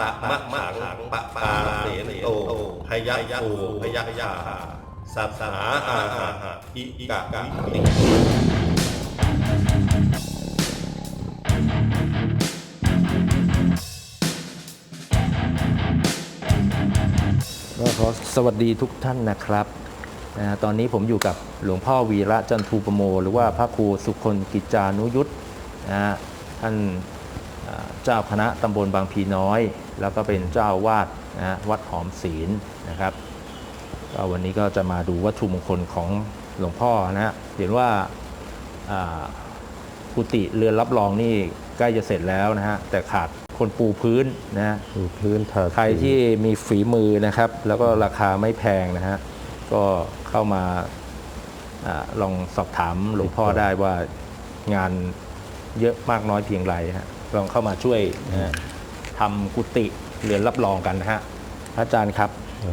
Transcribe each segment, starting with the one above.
ตะมะมะขังปะปาเสนโตพยัคโอพยัคยาสัสาอาหาหะอิกะวิก็ขอสวัสดีทุกท่านนะครับนะตอนนี้ผมอยู่กับหลวงพ่อวีระจันทูปโม หรือว่าพระครูสุคนกิจานุยุทธนะฮะท่าน เจ้าคณะตำบลบางพีน้อย แล้วก็เป็นเจ้าอาวาดนะฮะวัดหอมศีลนะครับก็วันนี้ก็จะมาดูวัตถุมงคลของหลวงพ่อนะฮะเห็นว่าอ่ากุฏิเรือนรับรองนี่ใกล้จะเสร็จแล้วนะฮะแต่ขาดคนปูพื้นนะฮะคือพื้นทาสีใครที่มีฝีมือนะครับ แล้วก็ราคาไม่แพงนะฮะก็เข้ามาอาลองสอบถามหลวงพ่อได้ว่างานเยอะมากน้อยเพียงไรฮะ ลองเข้ามาช่วยนะฮะทำกุฏิเรือนรับรองกันนะฮะพระอาจารย์ครับ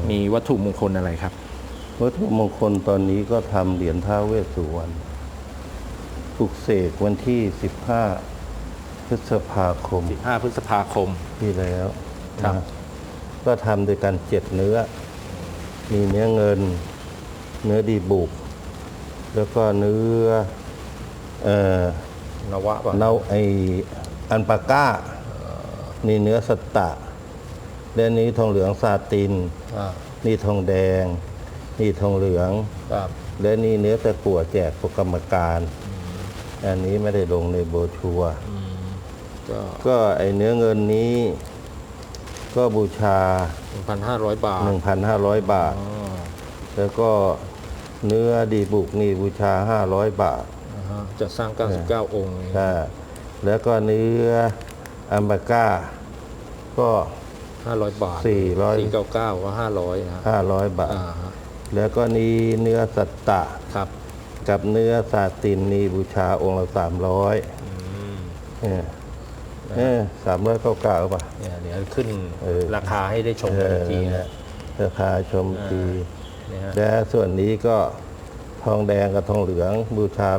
มีวัตถุมงคลอะไรครับ วัตถุมงคลตอนนี้ก็ทำเหรียญท้าวเวสสุวรรณปลุกเสกวันที่ 15 พฤษภาคม5พฤษภาคมที่แล้วครับนะก็ทำโดยการเจ็ดเนื้อ มีเนื้อเงิน เนื้อดีบุก แล้วก็เนื้อ เอ่อนวะป่ะเนาไอ อันปาก้านี่เนื้อสตตะและนี้ทองเหลืองซาติน อ่านี่ทองแดง นี่ทองเหลือง ครับและนี่เนื้อตะกั่วแจกพวกกรรมการ อันนี้ไม่ได้ลงในโบรชัวร์ก็ก็ไอเนื้อเงินนี้ ก็บูชา 1,500 บาท1,500 บาท อ๋อแล้วก็เนื้อดีบุกนี่บูชา 500 บาท อ่าฮะจะสร้าง 99 องค์ใช่ แล้วก็เนื้ออัมบาก้า ก็ 500 บาท400 499ก็500นะฮะ500 บาท อ่าฮะแล้วก็นี้เนื้อสัตตะ ครับกับเนื้อซาตินนี่บูชาองค์ละ300อืมเนี่ยเออสามร้อยเก้าเก้าป่ะ เนี่ยเดี๋ยวขึ้นเออ ราคาให้ได้ชมเอกันออีกทีนะราคาชมปีเนี่ยฮะและส่วนนี้ก็ทองแดงกับทองเหลืองบูชา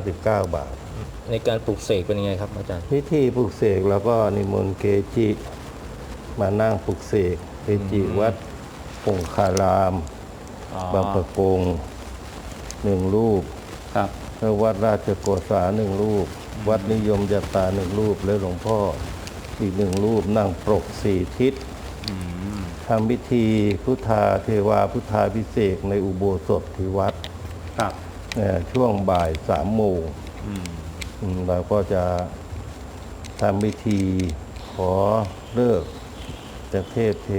199 บาท ในการปลูกเสกเป็นยังไงครับอาจารย์ พิธีปลุกเสกแล้วก็นิมนต์เกจิมานั่งปลุกเสกเกจิวัดปงคารามบางประกงหนึ่งรูป ครับ แล้ววัดราชโกษาหนึ่งรูป วัดนิยมยตาหนึ่งรูป และหลวงพ่ออีกหนึ่งรูปนั่งปรกสี่ทิศทำพิธีพุทธาเทวาพุทธาพิเศษกในอุโบสถที่วัดครับเอ่อช่วงบ่ายสามโมง อืม เราก็จะทำพิธีขอเลิกจากเทพเท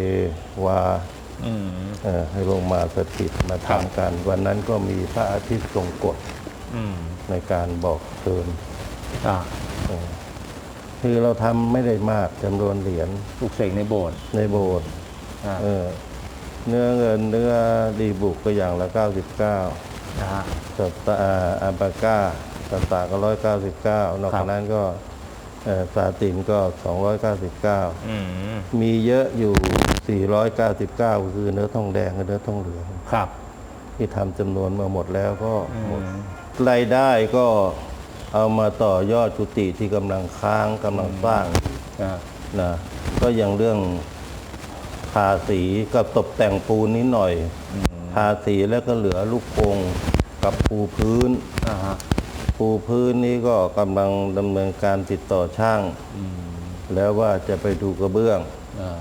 วาอืมเอ่อให้ลงมาสถิตมาครับทำกัน วันนั้นก็มีพระอาทิตย์ทรงกฎอืมในการบอกเชิญอ่าเออคือเราทำไม่ได้มากจำนวนเหรียญปลูกเสกในโบสถ์ในโบสถ์อ่าเออเนื้อเงินเนื้อดีบุกก็อย่างละ 99นะฮะส ตาร์อัมปาก้าสตาร์ก็199นอกครัจากบนั้นก็เอ่อซาตินก็ 299อืมมีเยอะอยู่ 499 คือเนื้อทองแดงกับเนื้อทองเหลืองครับ ที่ทำจำนวนมาหมดแล้วก็หมดอืมรายได้ก็เอามาต่อยอดกุฏิที่กำลังค้างกำลังสร้างอ่านะก็อย่างเรื่องทาสีกับตกแต่งปูนนิดหน่อยทาสีแล้วก็เหลือลูกกรงกับปูพื้นอ่าฮะ ปูพื้นนี้ก็กำลังดำเนินการติดต่อช่างอืมแล้วว่าจะไปดูกระเบื้องอ่า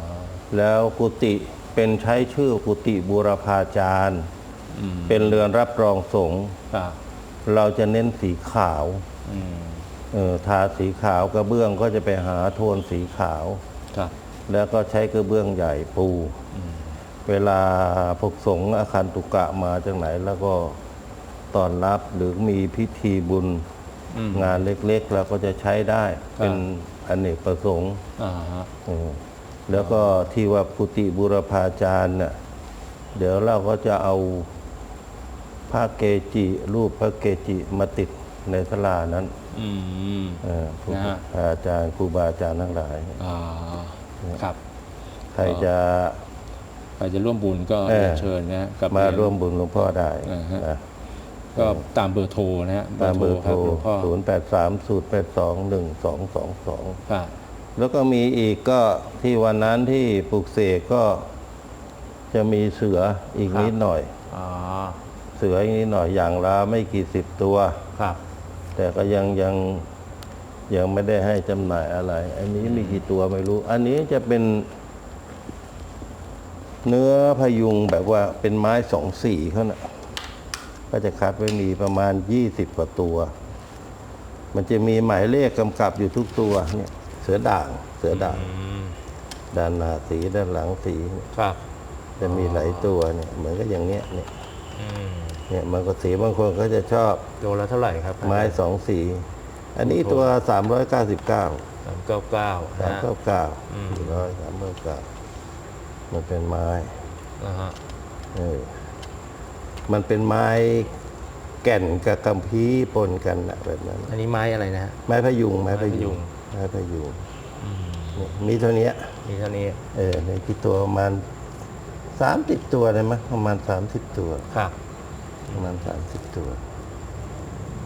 แล้วกุฏิเป็นใช้ชื่อกุฏิบูรพาจารย์อืมเป็นเรือนรับรองสงฆ์อ่าเราจะเน้นสีขาวอืมเออทาสีขาวกระเบื้องก็จะไปหาโทนสีขาวครับแล้วก็ใช้กระเบื้องใหญ่ปูอืมเวลาพวกสงฆ์อาคารตุกะมาจากไหนแล้วก็ ต้อนรับหรือมีพิธีบุญอืม งานเล็กๆเราก็จะใช้ได้เป็นอเนกประสงค์ อ่าฮะเออแล้วก็ที่ว่าพุติบุรพาจารย์เนี่ยเดี๋ยวเราก็จะเอาพระเกจิ รูปพระเกจิมาติดในศาลานั้นอืม เออผู้นะฮะอาจารย์ครูบาอาจารย์ทั้งหลาย อ่าครับใครจะ ใครจะร่วมบุญก็เออ เรียนเชิญนะฮะกับมาเหยญ ร่วมบุญหลวงพ่อได้อ่าฮะ นะ ก็ตามเบอร์โทรนะฮะตามเบอร์โทรคบหลวงพ่อ0 8 3 0 8 2 1 2 2 2ครับแล้วก็มีอีกก็ที่วันนั้นที่ปลูกเสกก็จะมีเสืออีกครับนิดหน่อยอ๋อเสืออีกนิดหน่อยอย่างละไม่กี่สิบตัวครับ แต่ก็ยังยังยังไม่ได้ให้จำหน่ายอะไร อันนี้มีกี่ตัวไม่รู้ อันนี้จะเป็น เนื้อพยุงแบบว่าเป็นไม้สองสีเขานะ่ะ ก็จะคัดไว้มีประมาณยี่สิบกว่าตัว มันจะมีหมายเลขกำกับอยู่ทุกตัวเนี่ยเสือด่างเสือด่างอืมด้านหน้าสีด้านหลังสีครับ จะมีหลายตัวเนี่ยเหมือนกับอย่างเนี้ยเนี่ยอืมเนี่ยมันก็สีบางคนก็จะชอบตัวละเท่าไหร่ครับ ไม้สองสี อันนี้ตัวสามร้อยเก้าสิบเก้าสามเก้าเก้าสามเก้าเก้าอืมสี่ร้อยสามเก้าเก้ามันเป็นไม้นะฮะเออ มันเป็นไม้แก่นกับกัมพีร์ปนกันนะแบบนั้น อันนี้ไม้อะไรนะฮะ ไม้พยุงไม้พไม้พยุยุงงไม้พยุงเนี่ยมีเท่านี้มีเท่านี้ เออในที่ตัวประมาณสามสิบตัวเลยมั้ยประมาณสามสิบตัว ครับ ประมาณสามสิบตัว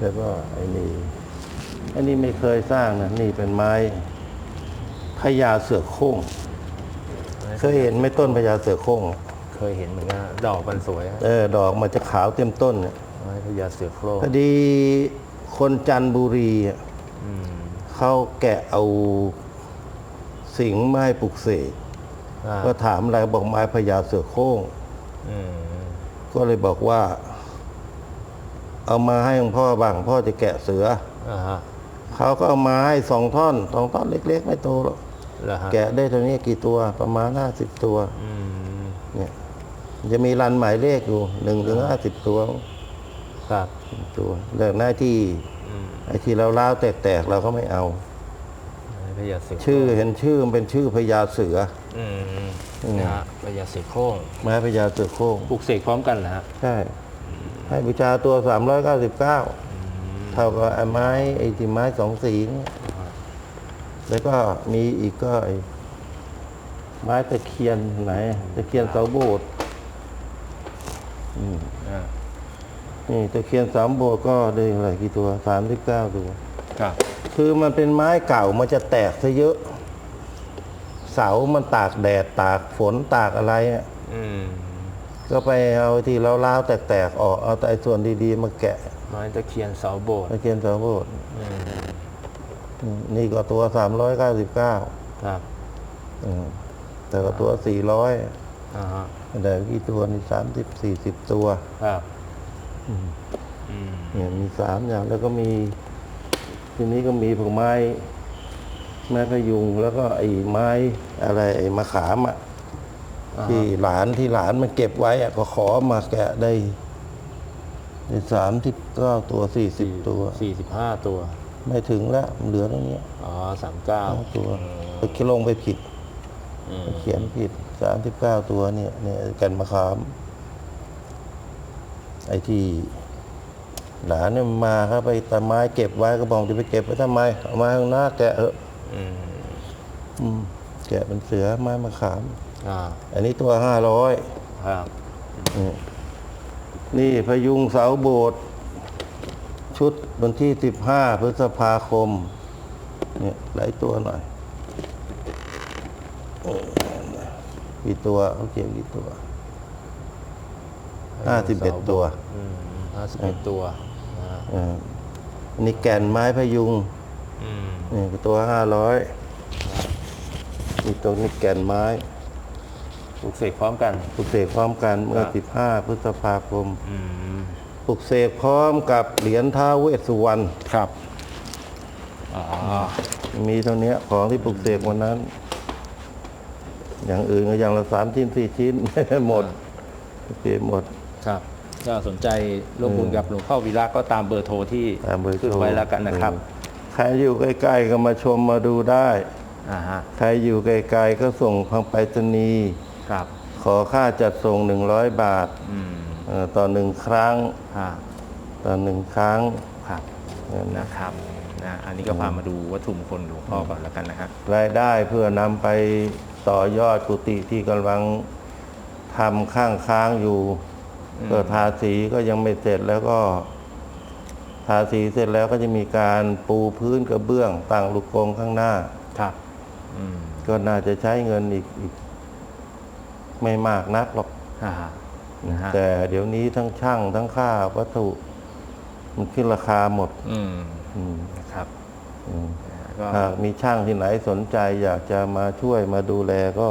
แล้วก็ไอ้นี่อันนี้ไม่เคยสร้างนะนี่เป็นไม้พญาเสือโคร่งเคยเห็นไหมต้นพญาเสือโคร่งอะ เคยเห็นเหมือนกันดอกมันสวยฮะเออดอกมันจะขาวเต็มต้นเนี่ยไม้พญาเสือโคร่งพอดีคนจันทบุรีอะอืมเขาแกะเอาสิงห์มาให้ปลุกเสกอ่าก็ถามอะไรบอกไม้พญาเสือโคร่งอืมก็เลยบอกว่า เอามาให้หลวงพ่อบ้างพ่อจะแกะเสืออ่าฮะเขาก็เอามาให้สองท่อนสองท่อนเล็ก ๆ ไม่โตหรอกแล้วฮะแกะได้เท่านี้กี่ตัวประมาณห้าสิบตัวอืมเนี่ย จะมีรันหมายเลขอยู่หนึ่งถึงห้าสิบตัวครับตัวเรื่องหน้าที่อืมไอ้ที่เราล้าวแตกๆเราก็ไม่เอาไม้พญาเสือโคร่งชื่อเห็นชื่อมันเป็นชื่อพญาเสืออืมอืมนะฮะพญาเสือโคร่งไม้พญาเสือโคร่งปลูกเสกพร้อมกันเหรอฮะใช่ ให้บูชาตัว 399 เท่ากับไอ้ไม้ไอ้ที่ไม้สองสีเนี่ยแล้วก็มีอีกก็ไอ้ไม้ตะเคียนไหนตะเคียนเสาโบสถ์ อืมอ่านี่ตะเคียนสามโบสถ์ก็ได้อะไรกี่ตัว39ตัว ครับ คือมันเป็นไม้เก่ามันจะแตกซะเยอะ เสามันตากแดดตากฝนตากอะไรอะอืมก็ไปเอาที่เราล้าวๆแตกๆออกเอาแต่ไอ้ส่วนดีๆมาแกะไม้ตะเคียนเสาโบสถ์ตะเคียนเสาโบสถ์อืมอืมนี่ก็ตัว399ครับ อืมแต่ก็ตัว400อ่าฮะแต่กี่ตัวนี่30 40ตัวครับอืมเนี่ยมีสามอย่างแล้วก็มี ทีนี้ก็มีพวกไม้ ไม้พยุงแล้วก็ไอ้ไม้อะไรไอ้มะขามอะอ่าฮะที่หลานที่หลานมันเก็บไว้อะก็ขอมาแกะได้ได้สามสิบเก้าตัวสี่สิบตัว สี่สิบห้าตัว ไม่ถึงแล้วเหลือตรงนี้ยอ๋อสามเก้าเก้าตัวไปคิดลงไปผิด เขียนผิดสามสิบเก้าตัวเนี่ยเนี่ยแกันมะขาม ไอ้ที่หลานเนี่ยมาครับไปตะไม้เก็บไว้ก็บอกจะไปเก็บไว้ทำไมเอามาข้างหน้าแกะเถอะอืมอืมแกะเป็นเสือไม้มะขามอ่าอันนี้ตัวห้าร้อยครับนี่พยุงเสาโบสถ์ชุดวันที่สิบห้าพฤษภาคม เนี่ยหลายตัวหน่อยเออ กี่ตัวเขาเขียนกี่ตัวห้าสิบเอ็ดตัวอืมห้าสิบเอ็ดตัวนะอ่าอันนี่แก่นไม้พยุงอืมนี่ก็ตัวห้าร้อยนี่ตัวนี้แก่นไม้ปลูกเสกพร้อมกันปลุกเสกพร้อมกันเมื่อครับสิบห้าพฤษภาคมอืมปลุกเสกพร้อมกับเหรียญท้าวเวสสุวรรณครับอ๋อมีเท่านี้ของที่ปลุกเสกวันนั้น อย่างอื่นก็อย่างละสามชิ้นสี่ชิ้น หมดโอเคหมด ครับก็สนใจร่วมบุญกับหลวงพ่อวีระก็ตามเบอร์โทรที่ตามเบอร์โทรขึ้นไว้แล้วกันนะครับ ใครอยู่ใกล้ๆก็มาชมมาดูได้อ่าฮะใครอยู่ไกลๆก็ส่งทางไปรษณีย์ครับขอค่าจัดส่ง 100 บาทอืมเอ่อต่อหนึ่งครั้ง ฮะต่อหนึ่งครั้งครับเออนะนะครับนะอันนี้ก็พามาดูวัตถุมงคลหลวงพ่อก่อนแล้วกันนะฮะรายได้เพื่อนำไป ต่อยอดกุฏิที่กำลังทำข้างค้างอยู่ก็ทาสีก็ยังไม่เสร็จแล้วก็ ทาสีเสร็จแล้วก็จะมีการปูพื้นกระเบื้องตั้งลูกกรงข้างหน้าครับอืมก็น่าจะใช้เงินอีกอีกไม่มากนักหรอกอ่านะฮะแต่เดี๋ยวนี้ทั้งช่างทั้งค่าวัตถุ มันขึ้นราคาหมด อืมอืมนะครับอืม ก็หากมีช่างที่ไหนสนใจอยากจะมาช่วยมาดูแลก็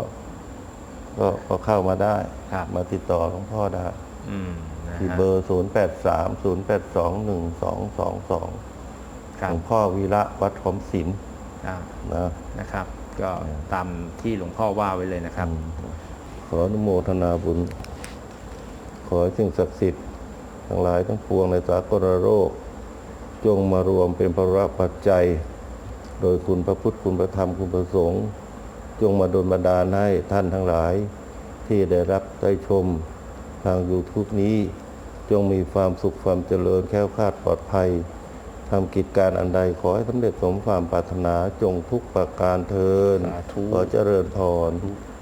ก็ก็เข้ามาได้ ครับ มาติดต่อหลวงพ่อได้อืมนะที่ฮะ เบอร์ 0 8 3 0 8 2 1 2 2 2ครัหบลวงพ่อวีระวัดขอมศิลป์อ่านะ นะครับ ก็ตามที่หลวงพ่อว่าไว้เลยนะครับ ขออนุโมทนาบุญ ขอให้สิ่งศักดิ์สิทธิ์ทั้งหลายทั้งปวงในสากลโลกจงมารวมเป็นพระปัจจัยโดยคุณพระพุทธคุณพระธรรมคุณพระสงฆ์จงมาดลบันดาลให้ท่านทั้งหลาย ที่ได้รับได้ชมทางยูทูบนี้ จงมีความสุขความเจริญแคล้วคลาดปลอดภัยทำกิจการอันใดขอให้สำเร็จสมความปรารถนาจงทุกประการเทินสาธุขอเจริญพรค